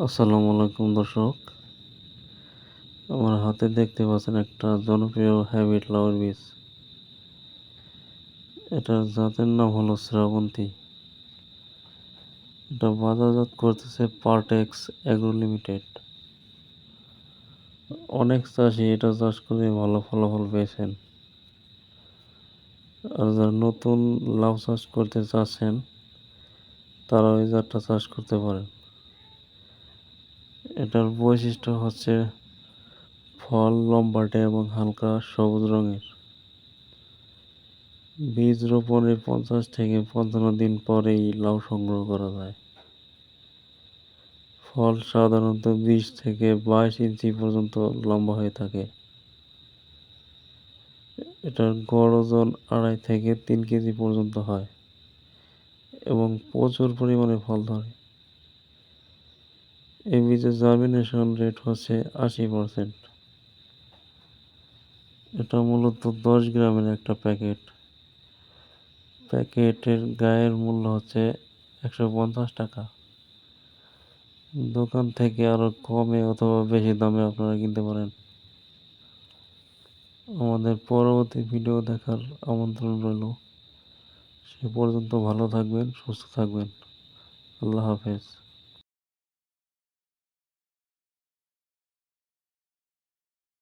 আসসালামু আলাইকুম দর্শক। আমার হাতে দেখতে পাচ্ছেন একটা জনপ্রিয় হ্যাবিট লাউয়ের বীজ এটার জাতের নাম হলো শ্রাবন্তী। এটা বাজারজাত করতেছে পার্টেক্স অ্যাগ্রো লিমিটেড অনেক চাষি এটা চাষ করে ভালো ফলাফল পেয়েছেন। আর যারা নতুন লাউ চাষ করতে চাচ্ছেন তারা ওই জাতটা চাষ করতে পারেন। এটার বৈশিষ্ট্য হচ্ছে ফল লম্বাটে এবং হালকা সবুজ রঙের। বীজ রোপণের পঞ্চাশ থেকে পঞ্চান্ন দিন পরেই লাউ সংগ্রহ করা যায়। ফল সাধারণত বিশ থেকে বাইশ ইঞ্চি পর্যন্ত লম্বা হয়ে থাকে। এটার গড় ওজন আড়াই থেকে তিন কেজি পর্যন্ত হয় এবং প্রচুর পরিমাণে ফল ধরে। এই বীজের জার্মিনেশন রেট হচ্ছে আশি পারসেন্ট এটা মূলত দশ গ্রামের একটা প্যাকেট। প্যাকেটের গায়ের মূল্য হচ্ছে একশো পঞ্চাশ টাকা। দোকান থেকে আরও কমে অথবা বেশি দামে আপনারা কিনতে পারেন। আমাদের পরবর্তী ভিডিও দেখার আমন্ত্রণ রইল। সে পর্যন্ত ভালো থাকবেন, সুস্থ থাকবেন। আল্লাহ হাফেজ।